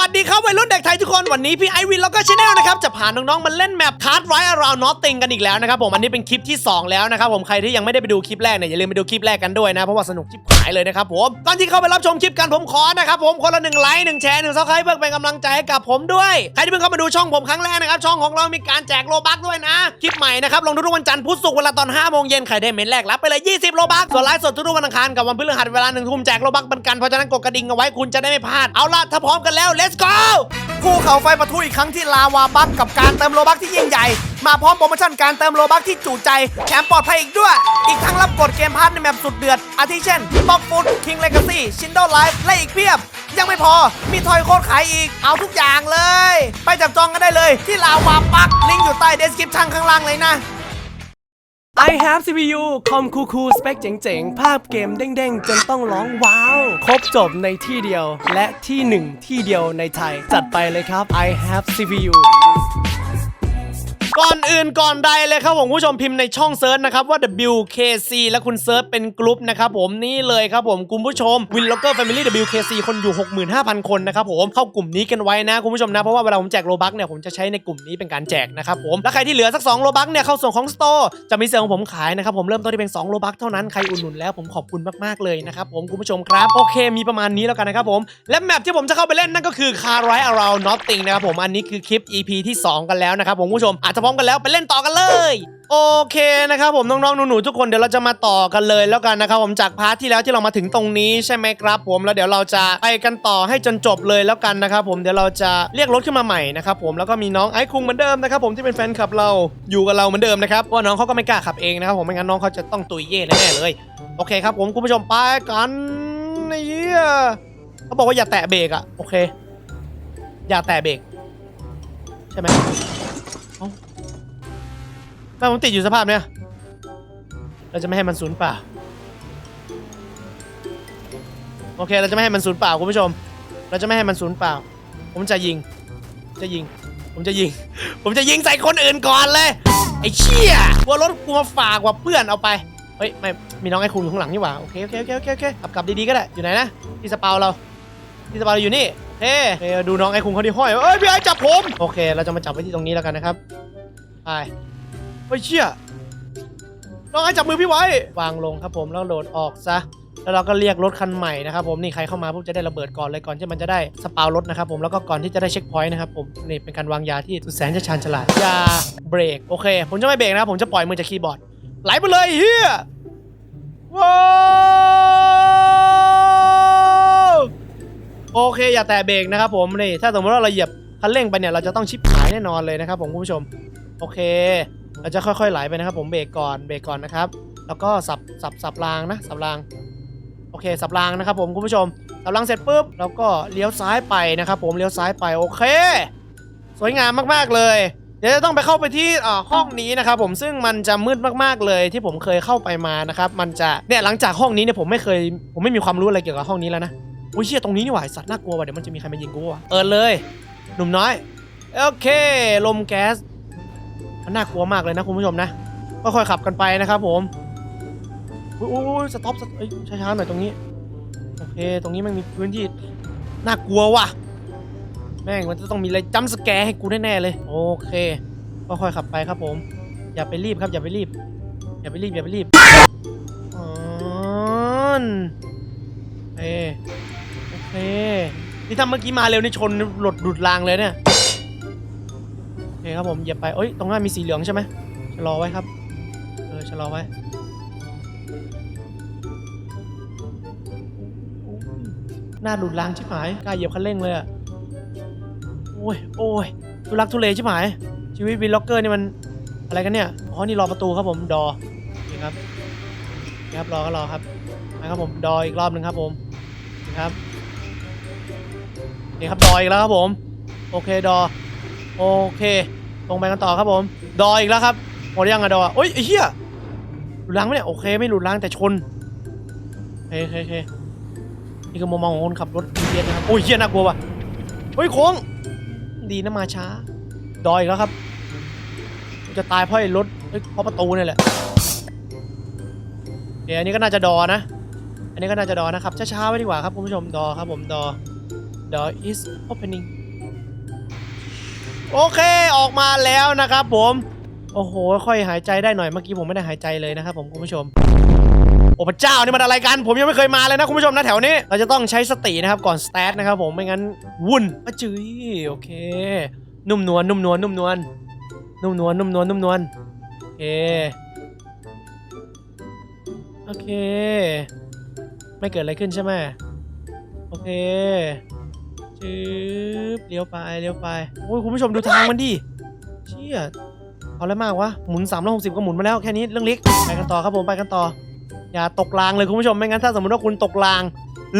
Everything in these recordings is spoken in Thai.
วัสดีครับวัยรุ่นเด็กไทยทุกคนวันนี้พี่ไอวินแล้วก็ชาแนลนะครับจะพาน้องๆมาเล่นแมป Card Right Around Nothing กันอีกแล้วนะครับผมอันนี้เป็นคลิปที่ 2 แล้วนะครับผมใครที่ยังไม่ได้ไปดูคลิปแรกเนี่ยอย่าลืมไปดูคลิปแรกกันด้วยนะเพราะว่าสนุกชิบหายเลยนะครับผมก่อนที่เข้าไปรับชมคลิปกันผมขอนะครับผมคนละหนึ่งไลค์หนึ่งแชร์หนึ่งซับสไครป์เพื่อเป็นกำลังใจให้กับผมด้วยใครที่เพิ่งเข้ามาดูช่องผมครั้งแรกนะครับช่องของเรามีการแจกโลบัคด้วยนะคลิปใหม่นะครับลงทุกวันจันทร์พุธศุกร์เวลาตอน5โมงเย็นใครได้เมนแรกรับไปเลย20โลบัคส่วนไลฟ์สดทุกวันอังคารกับวันพฤหัสเวลาหนึ่งทุ่มแจกโลบัคเหมือนกันเพราะฉะนั้นกดกระดิ่งเอาไว้คุณจะได้ไม่พลาดเอาล่ะถ้าพร้อมกันแล้ว let's go ภูเขาไฟปะทุอีกครั้งที่ลาวาบัคกับการเติมโลบัคที่ยิ่งใหญ่ มาพร้อมโปรโมชั่นการเติมโลบัคที่จุใจแถมปลอดภัยอีกด้วย อีกทั้งรับกดเกมพาร์ทในแมปสุดเดือด อาทิเช่นบ็อกฟุตคิงเลกาซี่ชินโดไลฟ์และอีกเพียบ ยังไม่พอมีทอยโค้ดขายอีกเอาทุกอย่างเลย ไปจับจองกันได้เลยที่ลาวาปักลิงก์อยู่ใต้เดสคริปชั่นข้างล่างเลยนะ I have CPU คอมคูคูสเปคเจ๋งๆ ภาพเกมเด้งๆ จนต้องร้องว้าว ครบจบในที่เดียวและที่หนึ่งที่เดียวในไทย จัดไปเลยครับ I have CPU ก่อนอื่นก่อนใดเลยครับผมผู้ชมพิมพ์ในช่องเซิร์ชนะครับว่า WKC และคุณเซิร์ชเป็นกลุ่มนะครับผมนี่เลยครับผมคุณผู้ชม Win Locker Family WKC คนอยู่ 65,000 คนนะครับผมเข้ากลุ่มนี้กันไว้นะคุณผู้ชมนะเพราะว่าเวลาผมแจกโลบักเนี่ยผมจะใช้ในกลุ่มนี้เป็นการแจกนะครับผมแล้วใครที่เหลือสัก2โลบักเนี่ยเข้าส่วนของสโตร์จะมีเซลล์ของผมขายนะครับผมเริ่มต้นที่เป็น2โลบักเท่านั้นใครอุดหนุนแล้วผมขอบคุณมากๆเลยนะครับผมคุณผู้ชมครับโอเค มีประมาณนี้แล้วกันนะครับผมและแมปที่ผมจะเข้าไปเล่นนั่นก็คือ Car Ride Around Nothing นะครับผมอันนี้คือคลิป EP ที่ 2 กันแล้วนะครับผมผู้ชมอาจจะพร้อมกันแล้วไปเล่นต่อกันเลย โอเคนะครับผมน้องๆหนูๆทุกคนเดี๋ยวเราจะมาต่อกันเลยแล้วกันนะครับผมจากพาร์ทที่แล้วที่เรามาถึงตรงนี้ใช่ไหมครับ ผมแล้วเดี๋ยวเราจะไปกันต่อให้จนจบเลยแล้วกันนะครับผมเดี๋ยวเราจะเรียกรถขึ้นมาใหม่นะครับผมแล้วก็มีน้องไอ้คุงเหมือนเดิมนะครับผมที่เป็นแฟนคลับเราอยู่กับเราเหมือนเดิมนะครับเพราะว่าน้องเขาก็ไม่กล้าขับเองนะครับผมไม่งั้นน้องเขาจะต้องตุยเย่แน่ๆเลยโอเคครับผมคุณผู้ชมไปกันไอ้เหี้ยเขาบอกว่าอย่าแตะเบรกอะโอเค อย่าแตะเบรกใช่ไหม เอ้าม่ผมติดอยู่สภาพเนี้ยเราจะไม่ให้มันสูญเปล่า โอเค เราจะไม่ให้มันสูญเปล่าคุณผู้ชม เราจะไม่ให้มันสูญเปล่า ผมจะยิง จะยิง ผมจะยิง ผมจะยิงใส่คนอื่นก่อนเลย ไอ้เชี่ยกลัวรถกูมาฝากว่าเพื่อนเอาไป เฮ้ย ไม่ มีน้องไอ้คุงอยู่ข้างหลังนี่หว่า โอเค โอเค โอเค โอเคโอเคกลับกลับดีๆก็ได้ อยู่ไหนนะ ที่สเปาเรา ที่สเปาเราอยู่นี่เฮ้ดูน้องไอ้คุงเขาที่ห้อย เอ้ยพี่ไอ้จับผม โอเค เราจะมาจับไว้ที่ตรงนี้แล้วกันนะครับ ไป เฮ้เชี่ยน้องไอ้จับมือพี่ไว้ วางลงครับผมแล้วโหลดออกซะ แล้วเราก็เรียกรถคันใหม่นะครับผมนี่ใครเข้ามาปุ๊บจะได้ระเบิดก่อนเลยก่อนที่มันจะได้สปาวรถนะครับผมแล้วก็ก่อนที่จะได้เช็คพอยต์นะครับผมนี่เป็นการวางยาที่สุดแสนจะชาญฉลาดยาเบรกโอเค ผมจะไม่เบรกนะครับผมจะปล่อยมือจากคีย์บอร์ดไหลไปเลยเฮียว้าวโอเค อย่าแตะเบรกนะครับผมนี่ถ้าสมมติว่าเราเหยียบคันเร่งไปเนี่ยเราจะต้องชิปหายแน่นอนเลยนะครับผมคุณผู้ชม โอเค เราจะค่อยๆไหลไปนะครับ ผมเบรกก่อนเบรกก่อนนะครับ แล้วก็สับสับสับรางนะสับรางโอเคสับรางนะครับ ผมคุณผู้ชมสับรางเสร็จปุ๊บเราก็เลี้ยวซ้ายไปนะครับ ผมเลี้ยวซ้ายไปโอเค สวยงามมากๆเลย เดี๋ยวจะต้องไปเข้าไปที่อ่าห้องนี้นะครับ ผมซึ่งมันจะมืดมากๆเลยที่ผมเคยเข้าไปมานะครับ มันจะเนี่ยหลังจากห้องนี้เนี่ยผมไม่เคย ผมไม่มีความรู้อะไรเกี่ยวกับห้องนี้แล้วนะอุ้ยเชี่ยตรงนี้นี่หว่าสัตว์น่ากลัวว่ะเดี๋ยวมันจะมีใครมายิงกูว่ะเออเลย หนุ่มน้อยโอเค ลมแก๊ส มันน่ากลัวมากเลยนะคุณผู้ชมนะ ก็ค่อยขับกันไปนะครับผมอุ้ยอุ้ยสต็อปสต๊อปช้าๆหน่อยตรงนี้ โอเค ตรงนี้มันมีพื้นที่น่ากลัวว่ะ แม่งมันจะต้องมีอะไรจัมสแกร์ให้กูแน่ๆเลย โอเค ก็ค่อยขับไปครับผม อย่าไปรีบครับอย่าไปรีบ อย่าไปรีบอย่าไปรีบอ๋อนโอโอเค นี่ถ้าเมื่อกี้มาเร็วนี่ชนหลดดุดรางเลยเนี่ย เคครับผมเหยียบไปเอ้ยตรงหน้ามีสีเหลืองใช่ไหมชะลอไว้ครับเออชะลอไว้หน้าดุดล้างชิบหายกล้าเหยียบคันเร่งเลยอะโอ้ยโอ้ยทุลักทุเลชิบหายชีวิตวินล็อกเกอร์นี่มันอะไรกันเนี่ยอ๋อนี่รอประตูครับผมดอนี่ครับนี่ครับรอก็รอครับนะครับผมดออีกรอบหนึ่งครับผมนี่ครับนี่ครับดออีกแล้วครับผม โอเคดอ โอเค ตรงไปกันต่อครับผม ดออีกแล้วครับหมดยังอะดอโอ้ยไอ้เหี้ยหลุดล้างไหมเนี่ยโอเค ไม่หลุดล้างแต่ชนเคโอเคโอเคนี่คือมุมมองของคนขับรถ BTS นะครับโอ้ยเฮียน่ากลัวว่ะเฮ้ยโค้งดีนะมาช้า ดอยอีกแล้วครับจะตายเพราะไอ้รถเอ้ยเพราะประตูนี่แหละเดี๋ยวอันนี้ก็น่าจะดอนะ อันนี้ก็น่าจะดอนะครับช้าๆไว้ดีกว่าครับคุณผู้ชมดอครับผมดอ door is opening โอเคออกมาแล้วนะครับผมโอ้โห ค่อยหายใจได้หน่อยเมื่อกี้ผมไม่ได้หายใจเลยนะครับผมคุณผู้ชมโอ้พระเจ้านี่มันอะไรกัน ผมยังไม่เคยมาเลยนะคุณผู้ชมนะแถวนี้เราจะต้องใช้สตินะครับก่อนสตทนะครับผมไม่งั้นวุ่นอะจื้ยโอเค นุ่มนวลนุ่มนวลนุ่มนวลนุ่มนวลนุ่มนวลนุ่มนวลโอเคโอเค ไม่เกิดอะไรขึ้นใช่ไหมโอเค จืบเลี้ยวไปเลี้ยวไปโอ้ยคุณผู้ชมดูทางมันดิเชี่ยเอาอะไรมากวะหมุน360ก็หมุนมาแล้วแค่นี้เรื่องเล็กไปกันต่อครับผมไปกันต่อ อย่าตกรางเลยคุณผู้ชมไม่งั้นถ้าสมมติว่าคุณตกราง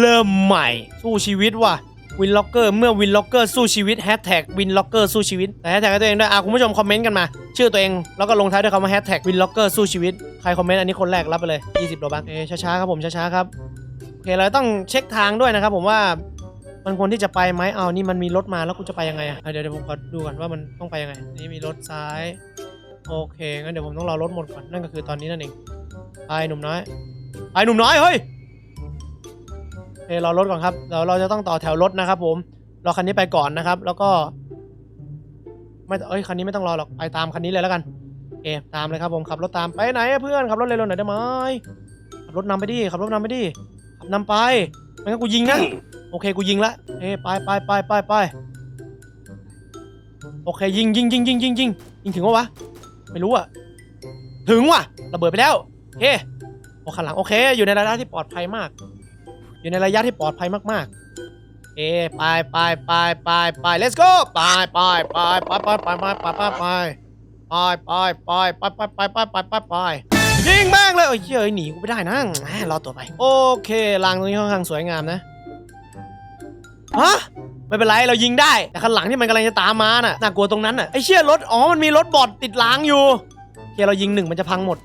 เริ่มใหม่สู้ชีวิตว่ะวินล็อกเกอร์เมื่อวินล็อกเกอร์สู้ชีวิตแฮชแท็กวินล็อกเกอร์สู้ชีวิตแต่แฮชแท็กให้ตัวเองด้วยอะคุณผู้ชมคอมเมนต์กันมา ชื่อตัวเอง แล้วก็ลงท้ายด้วยคำว่าแฮชแท็กวินล็อกเกอร์สู้ชีวิต ใครคอมเมนต์อันนี้คนแรกรับไปเลย 20โลบัคเอช้าๆครับผมช้าๆครับโอเคเราต้องเช็คทางด้วยนะครับผมว่า มันควรที่จะไปไหมเอานี่มันมีรถมาแล้วกูจะไปยังไงอะเดี๋ยวเดี๋ยวผมขอดูก่อนว่ามันต้องไปยังไง นี่มีรถซ้าย โอเคงั้นเดี๋ยวผมต้องรอรถหมดก่อนนั่นก็คือตอนนี้นั่นเองไปหนุ่มน้อยไอ้หนุ่มน้อยเฮ้ยเฮ้ยรอรถก่อนครับเดี๋ยวเราจะต้องต่อแถวรถนะครับ ผมรอคันนี้ไปก่อนนะครับ แล้วก็ ไม่เอ้ยคันนี้ไม่ต้องรอหรอกไปตามคันนี้เลยแล้วกันโอเคตามเลยครับผมขับรถตามไปไหนเพื่อนขับรถเร็วๆหน่อยได้ไหมขับรถนำไปดิขับรถนำไปดิขับนำไป ไม่งั้นกูยิงนะโอเคกูยิงละเอ้ยไปไปไปไปไปโอเคยิงยิงยิงยิงยิงยิงยิงถึงวะวะไม่รู้อะถึงว่ะระเบิดไปแล้วโอเคโอ้ข้างหลังโอเค อยู่ในระยะที่ปลอดภัยมาก อยู่ในระยะที่ปลอดภัยมากๆเอไปไปไปไปไป let's go ไปไปไปไปไปไปไปไปไปไปไปไปไปไปไปไปไป งแม่งเลยเอ้ยเฮ้ยหนีกูไม่ได้นะแหมรอตัวไป โอเครางตรงนี้ค่อนข้างสวยงามนะฮะไม่เป็นไรเรายิงได้ แต่ข้างหลังที่มันกำลังจะตามมาน่ะน่ากลัวตรงนั้นน่ะไอ้เชี่ยรถอ๋อมันมีรถบอดติดรางอยู่โอเคเรายิงหนึ่งมันจะพังหมด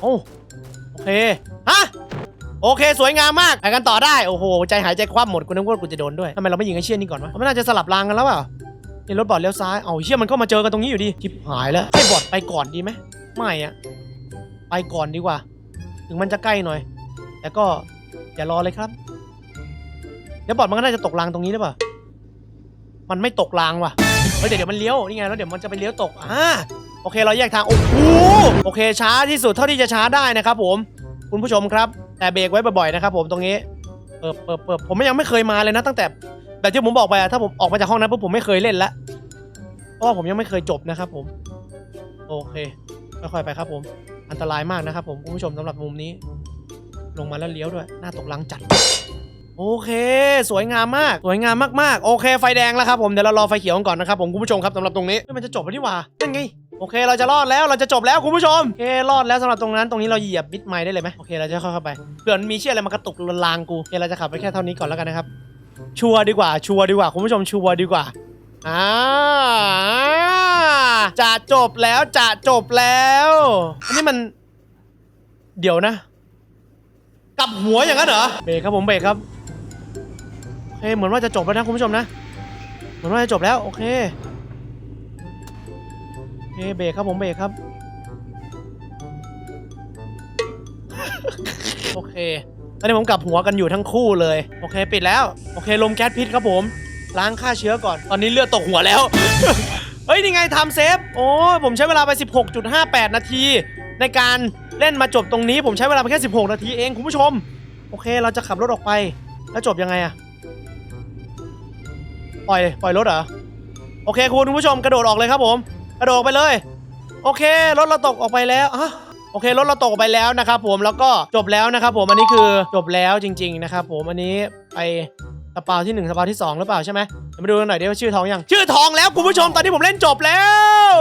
โอ้โอเคฮะโอเค สวยงามมากไปกันต่อได้ โอ้โห ใจหายใจคว่ำหมดกูนึกว่ากูจะโดนด้วยทำไมเราไม่ยิงไอ้เชี่ยนี่ก่อนวะมันน่าจะสลับรางกันแล้วเปล่านี่รถบอดเลี้ยวซ้าย เอาเชี่ยมันก็มาเจอกันตรงนี้อยู่ดีชิบหายแล้วให้บอดไปก่อนดีไหมไม่อะ ไปก่อนดีกว่า ถึงมันจะใกล้หน่อย แต่ก็อย่ารอเลยครับ เดี๋ยวบอดมันก็น่าจะตกรางตรงนี้หรือเปล่ามันไม่ตกรางว่ะ เฮ้ยเดี๋ยวเดี๋ยวมันเลี้ยวนี่ไงแล้วเดี๋ยวมันจะไปเลี้ยวตก อ่า โอเคเราแยกทาง โอ้โห โอเคช้าที่สุดเท่าที่จะช้าได้นะครับผม คุณผู้ชมครับ แต่เบรกไว้บ่อยๆนะครับผมตรงนี้เปิดเปิดเปิดผมยังไม่เคยมาเลยนะ ตั้งแต่แต่ที่ผมบอกไปอะถ้าผมออกมาจากห้องนั้นปุ๊บผมไม่เคยเล่นละเพราะว่าผมยังไม่เคยจบนะครับผม โอเค ค่อยๆไปครับผม อันตรายมากนะครับผมคุณผู้ชมสำหรับมุมนี้ ลงมาแล้วเลี้ยวด้วย หน้าตกลังจัด โอเค สวยงามมาก สวยงามมากๆ โอเค ไฟแดงแล้วครับผม เดี๋ยวเรารอไฟเขียวก่อนนะครับผมคุณผู้ชมครับสำหรับตรงนี้มันจะจบแล้วนี่หว่านั่นไงโอเค เราจะรอดแล้ว เราจะจบแล้วคุณผู้ชม โอเค รอดแล้วสำหรับตรงนั้น ตรงนี้เราเหยียบบิดไม้ได้เลยไหมโอเค เราจะเข้าไป เผื่อมันมีเชี่ยอะไรมากระตุกลนลางกูโอเคเราจะขับไปแค่เท่านี้ก่อนแล้วกันนะครับ ชัวร์ดีกว่า ชัวร์ดีกว่า คุณผู้ชม ชัวร์ดีกว่า อ่าจะจบแล้วจะจบแล้วอันนี้มัน เดี๋ยวนะ กลับหัวอย่างนั้นเหรอเบรกครับผมเบรกครับโอเคเหมือนว่าจะจบแล้วนะคุณผู้ชมนะ เหมือนว่าจะจบแล้วโอเคโอเคเบรกครับผมเบรกครับ โอเคตอนนี้ผมกลับหัวกันอยู่ทั้งคู่เลย โอเค ปิดแล้ว โอเค ลมแก๊สพิษครับผม ล้างฆ่าเชื้อก่อน ตอนนี้เลือดตกหัวแล้ว เฮ้ย นี่ไงทำเซฟ โอ้ผมใช้เวลาไป 16.58 นาที ในการเล่นมาจบตรงนี้ ผมใช้เวลาไปแค่ 16 นาทีเองคุณผู้ชม โอเค เราจะขับรถออกไป แล้วจบยังไงอะปล่อย ปล่อยรถเหรอ โอเคคุณผู้ชมกระโดดออกเลยครับผม กระโดดออกไปเลย โอเค รถเราตกออกไปแล้วอะโอเค รถเราตกออกไปแล้วนะครับผม แล้วก็จบแล้วนะครับผม อันนี้คือจบแล้วจริง ๆ นะครับผม อันนี้ไป สปาวที่1สปาวที่2หรือเปล่าใช่ไหมเดี๋ยวมาดูกันหน่อยดิว่าชื่อทองยังชื่อทองแล้วคุณผู้ชมตอนนี้ผมเล่นจบแล้ว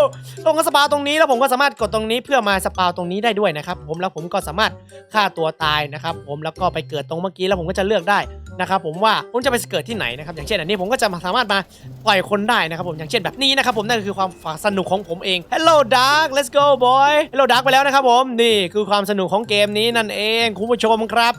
ตรงกับสปาวตรงนี้แล้วผมก็สามารถกดตรงนี้เพื่อมาสปาวตรงนี้ได้ด้วยนะครับผมแล้วผมก็สามารถฆ่าตัวตายนะครับผมแล้วก็ไปเกิดตรงเมื่อกี้แล้วผมก็จะเลือกได้นะครับผมว่าผมจะไปเกิดที่ไหนนะครับอย่างเช่นอันนี้ผมก็จะมาสามารถมาปล่อยคนได้นะครับผมอย่างเช่นแบบนี้นะครับผมนั่นคือความสนุกของผมเอง Hello Dark let's go boy Hello Dark ไปแล้วนะครับผมนี่คือความสนุกของเกมนี้นั่นเองคุณผู้ชมครับ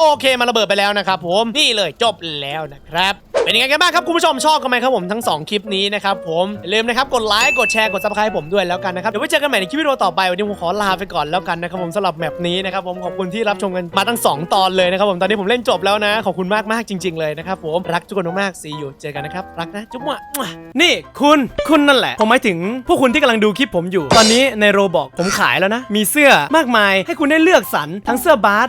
โอเคมาระเบิดไปแล้วนะครับผมนี่เลยจบแล้วนะครับ เป็นยังไงกันบ้างครับคุณผู้ชมชอบกันไหมครับผมทั้ง 2 คลิปนี้นะครับผมอย่าลืมนะครับกดไลค์กดแชร์กดซับสไครต์ผมด้วยแล้วกันนะครับเดี๋ยวไว้เจอกันใหม่ในคลิปวิดีโอต่อไปวันนี้ผมขอลาไปก่อนแล้วกันนะครับผมสำหรับแมปนี้นะครับผมขอบคุณที่รับชมกันมาทั้ง 2 ตอนเลยนะครับผมตอนนี้ผมเล่นจบแล้วนะ ขอบคุณมากมากๆจริง ๆเลยนะครับผมรักทุกคนมากๆซีอยู่เจอกันนะครับรักนะจุ๊บมั่วมั่วนี่คุณคุณนั่นแหละผมหมายถึงพวกคุณที่กำลังดูคลิปผมอยู่ ตอนนี้ในโรบอกผมขายแล้วนะ มีเสื้อมากมายให้คุณได้เลือกสรรทั้งเสื้อบาส